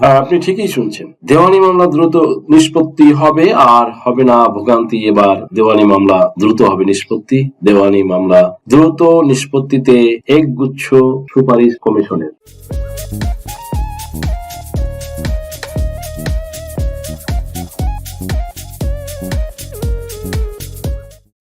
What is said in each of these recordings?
আপনি ঠিকই শুনছেন। দেওয়ানি মামলা দ্রুত নিষ্পত্তি হবে আর হবে না ভোগান্তি। এবার দেওয়ানি মামলা দ্রুত হবে নিষ্পত্তি। দেওয়ানি মামলা দ্রুত নিষ্পত্তিতে একগুচ্ছ সুপারিশ কমিশনের।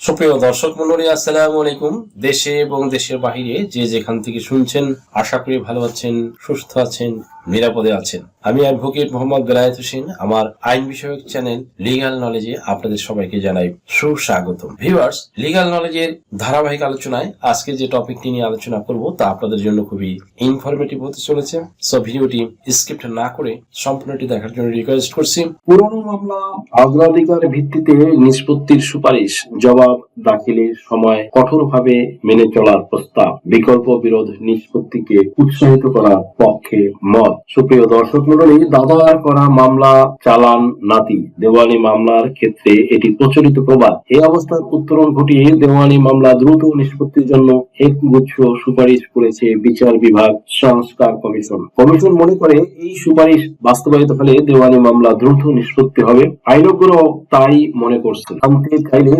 সুপ্রিয় দর্শক মন্ডলী আসসালামু আলাইকুম। দেশে এবং দেশের বাহিরে যে যেখান থেকে শুনছেন, আশা করি ভালো আছেন, সুস্থ আছেন নিরাপদে আছেন। আমি অ্যাডভোকেট মোহাম্মদ বেলায়েত হোসেন, আমার আইন বিষয়ক চ্যানেল লিগ্যাল নলেজে আপনাদের সবাইকে জানাই সুস্বাগত ভিউয়ার্স লিগ্যাল নলেজের ধারাবাহিক আলোচনায় আজকে যে টপিকটি নিয়ে আলোচনা করব, তা আপনাদের জন্য খুবই ইনফরমেটিভ হতে চলেছে। সো ভিডিওটি স্ক্রিপ্ট না করে সম্পূর্ণটি দেখার জন্য রিকোয়েস্ট করছি। পুরনো মামলা অগ্রাধিকার ভিত্তিতে নিষ্পত্তির সুপারিশ, জবাব দাখিলের সময় কঠোরভাবে মেনে চলার প্রস্তাব, বিকল্প বিরোধ নিষ্পত্তিকে উৎসাহিত করার পক্ষে মত। সুপ্রিয় দর্শক মন্ডলী দাদার করা মামলা চালান নাতি। দেওয়ানি মামলার ক্ষেত্রে এটি প্রচলিত প্রবাদ। এই অবস্থার উত্তরণ ঘটিয়ে দেওয়ানি মামলা দ্রুত নিষ্পত্তির জন্য এক গুচ্ছ সুপারিশ করেছে বিচার বিভাগ সংস্কার কমিশন। কমিশন মনে করে এই সুপারিশ বাস্তবায়িত হলে দেওয়ানি মামলা দ্রুত নিষ্পত্তি হবে। আইনজ্ঞরাও তাই মনে করছে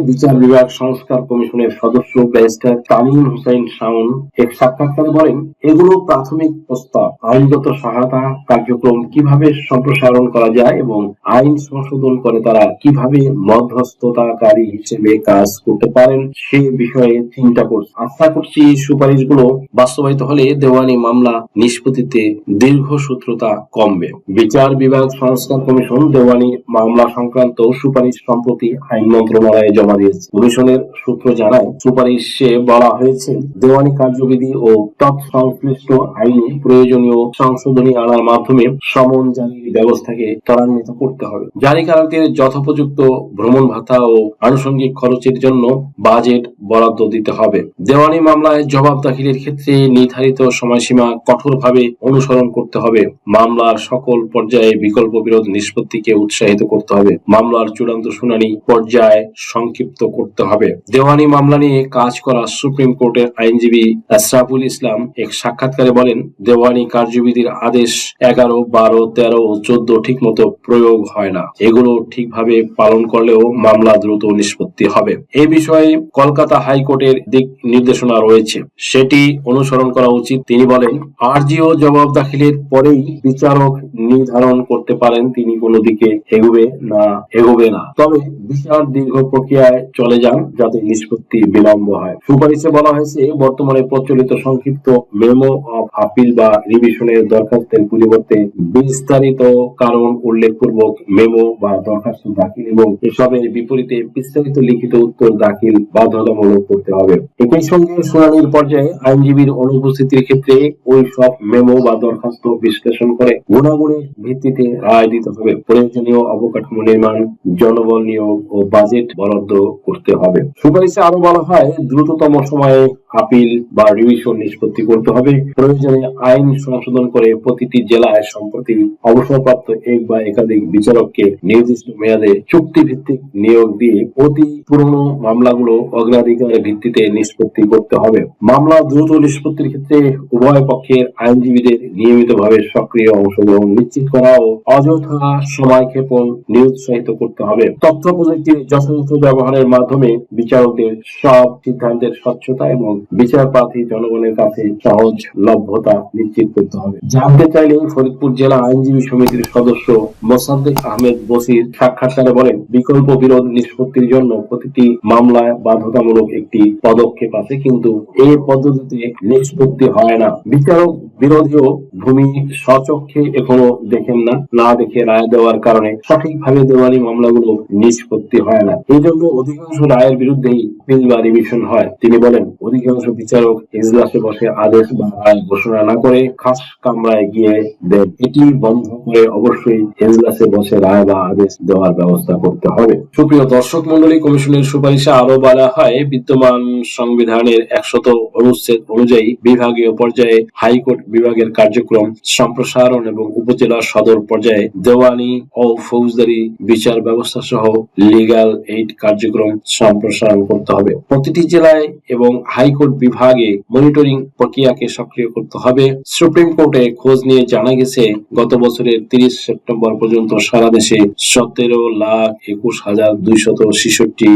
বিচার বিভাগ সংস্কার কমিশনের সদস্য ব্যারিস্টার তামিম হোসেন শাওন এক সাক্ষাৎকারে বলেন, এগুলো প্রাথমিক প্রস্তাব। আইনগত সহায়তা কার্যক্রম কীভাবে সম্প্রসারণ করা যায় এবং আইন সংশোধন করে তারা কীভাবে মধ্যস্থতাকারী হিসেবে কাজ করতে পারেন, সে বিষয়ে চিন্তা করছে। আশা করছি সুপারিশগুলো বাস্তবায়িত হলে দেওয়ানি মামলা নিষ্পত্তিতে দীর্ঘসূত্রতা কমবে। বিচার বিভাগ সংস্কার কমিশন দেওয়ানি মামলা সংক্রান্ত সুপারিশ সম্প্রতি আইন মন্ত্রণালয়ে জমা দিয়েছে। কমিশনের সূত্র জানায়, সুপারিশে বলা হয়েছে, দেওয়ানি কার্যবিধি ও তৎসংশ্লিষ্ট আইনে প্রয়োজনীয় সংশোধনী আনার মাধ্যমে সমন জারির ব্যবস্থাকে ত্বরান্বিত করতে হবে। জারিকারকদের যথোপযুক্ত ভ্রমণ ভাতা ও আনুষঙ্গিক খরচের জন্য বাজেট বরাদ্দ দিতে হবে। দেওয়ানি মামলায় জবাব দাখিলের ক্ষেত্রে নির্ধারিত সময়সীমা কঠোরভাবে অনুসরণ করতে হবে। মামলার সকল পর্যায়ে বিকল্প বিরোধ নিষ্পত্তিকে উৎসাহিত করতে হবে। মামলার চূড়ান্ত শুনানি পর্যায়ে সংক্ষিপ্ত করতে হবে। দেওয়ানি মামলা নিয়ে কাজ করা সুপ্রিম কোর্টের আইনজীবী আশরাফুল ইসলাম এক সাক্ষাৎকারে বলেন দেওয়ানি কার্যবিধির আদেশ এগারো, বারো, তেরো ও চোদ্দ ঠিক মতো প্রয়োগ হয় না। এগুলো ঠিকভাবে পালন করলেও মামলা দ্রুত নিষ্পত্তি হবে। এ বিষয়ে কলকাতা হাইকোর্টের দিক নির্দেশনা রয়েছে। সেটি অনুসরণ করা উচিত, তিনি বলেন আরজি ও জবাব দাখিলের পরেই বিচারক নির্ধারণ করতে পারেন, তিনি কোনো দিকে এগোবে না এগোবে না। তবে বিচার দীর্ঘ প্রক্রিয়ায় চলে যান যাতে নিষ্পত্তি বিলম্ব হয়। সুপারিশে বলা হয়েছে, বর্তমানে প্রচলিত সংক্ষিপ্ত মেমো অফ আপিল বা রিভিশনের দরখাস্তের পরিবর্তে বিস্তারিত কারণ উল্লেখপূর্বক মেমো বা দরখাস্ত দাখিল এবং এসবের বিপরীতে বিস্তারিত লিখিত উত্তর দাখিল বাধ্যতামূলক করতে হবে। একই সঙ্গে শুনানির পর্যায়ে আইনজীবীর অনুপস্থিতির ক্ষেত্রে ওই সব মেমো বা দরখাস্ত বিশ্লেষণ করে গুণাগুণের ভিত্তিতে রায় দিতে হবে। প্রয়োজনীয় অবকাঠামো নির্মাণ, জনবল নিয়োগ ও বাজেট বরাদ্দ করতে হবে। সুপারিশে আরও বলা হয়, দ্রুততম সময়ে আপিল বা রিভিশন নিষ্পত্তি করতে হবে। প্রয়োজনে আইন সংশোধন করে প্রতিটি জেলায় সম্প্রতি অবসরপ্রাপ্ত এক বা একাধিক বিচারককে নির্দিষ্ট মেয়াদে চুক্তি ভিত্তিক নিয়োগ দিয়ে অতি পুরনো মামলাগুলো অগ্রাধিকারের ভিত্তিতে নিষ্পত্তি করতে হবে। মামলা দ্রুত নিষ্পত্তির ক্ষেত্রে উভয় পক্ষের আইনজীবীদের নিয়মিতভাবে সক্রিয় অংশগ্রহণ নিশ্চিত করা ও অযথা সময় ক্ষেপণ নিরুৎসাহিত করতে হবে। তথ্য প্রযুক্তির যথাযথ ব্যবহারের মাধ্যমে বিচারকদের সব সিদ্ধান্তের স্বচ্ছতা এবং বিচার প্রার্থী জনগণের কাছে সহজ লভ্যতা নিশ্চিত করতে হবে। জানতে চাইলে ফরিদপুর জেলা আইনজীবী সমিতির সদস্য মোসাদ্দেক আহমেদ বসির সাক্ষাৎকারে বলেন, বিকল্প বিরোধ নিষ্পত্তির জন্য প্রতিটি মামলায় বাধ্যতামূলক একটি পদক্ষেপ আছে, কিন্তু এই পদ্ধতিতে নিষ্পত্তি হয় না। বিচারক বিরোধীও ভূমি স্বচক্ষে এখনও দেখেন না না দেখে রায় দেওয়ার কারণে সঠিকভাবে দেওয়ানি মামলাগুলো নিষ্পত্তি হয় না। এই জন্য অধিকাংশ রায়ের বিরুদ্ধেই আপিল বা রিভিশন হয়। তিনি বলেন, অধিকাংশ বিচারক এজলাসে বসে আদেশ বা রায় ঘোষণা না করে খাস কামরায় গিয়ে দেন। এটি বন্ধ করে অবশ্যই এজলাসে বসে রায় বা আদেশ দেওয়ার ব্যবস্থা করতে হবে। সুপ্রিয় দর্শক মন্ডলী কমিশনের সুপারিশে আরও বলা হয়, বিদ্যমান সংবিধানের একশত অনুচ্ছেদ অনুযায়ী বিভাগীয় পর্যায়ে হাইকোর্ট বিভাগের কার্যক্রম সম্প্রসারণ এবং উপজেলা সদর পর্যায়ে দেওয়ানি ও ফৌজদারি বিচার ব্যবস্থা সহ লিগাল এইড কার্যক্রম সম্প্রসারণ করতে হবে। প্রতিটি জেলায় এবং হাইকোর্ট বিভাগে মনিটরিং প্রক্রিয়াকে সক্রিয় করতে হবে। সুপ্রিম কোর্টে খোঁজ নিয়ে জানা গেছে, গত বছরের তিরিশ সেপ্টেম্বর পর্যন্ত সারা দেশে সতেরো লাখ একুশ হাজার দুইশত ছেষট্টি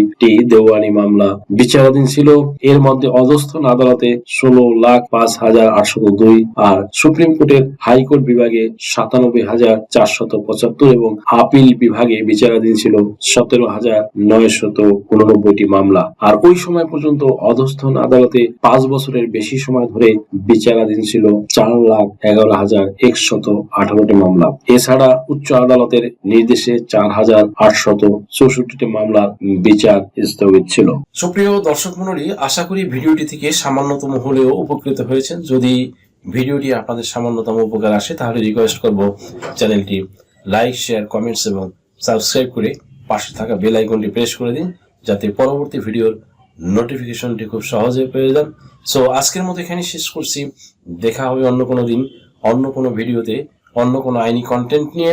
দেওয়ানি মামলা বিচারাধীন ছিল। এর মধ্যে অধস্থন আদালতে ষোলো লাখ পাঁচ হাজার আটশত দুই আর সুপ্রিম কোর্টের হাইকোর্ট বিভাগে সাতানব্বই হাজার চারশত পঁচাত্তর এবং আপিল বিভাগে বিচারাধীন ছিল সতেরো হাজার নয়শত উননব্বইটি মামলা। আর ওই সময় পর্যন্ত অধস্থন আদালতে পাঁচ বছরের বেশি সময় ধরে বিচারাধীন ছিল চার লাখ এগারো হাজার একশত আঠারোটি মামলা। এছাড়া উচ্চ আদালতের নির্দেশে চার হাজার আটশত চৌষট্টিটি মামলার বিচার স্থগিত ছিল। সুপ্রিয় দর্শক মন্ডলী আশা করি ভিডিওটি থেকে সামান্যতম হলেও উপকৃত হয়েছেন। যদি ভিডিওটি আপনাদের সামান্যতম উপকার আসে, তাহলে রিকোয়েস্ট করব চ্যানেলটি লাইক শেয়ার কমেন্টস এবং সাবস্ক্রাইব করে পাশে থাকা বেল আইকনটি প্রেস করে দিন, যাতে পরবর্তী ভিডিওর নোটিফিকেশনটি খুব সহজে পেয়ে যান। সো আজকের মতো এখানে শেষ করছি। দেখা হবে অন্য কোনো দিন, অন্য কোনো ভিডিওতে, অন্য কোনো আইনি কন্টেন্ট নিয়ে।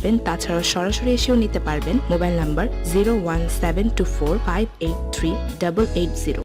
তাছাড়া সরাসরি এসেও নিতে পারবেন। Mobile number zero one seven two four five eight three double eight zero.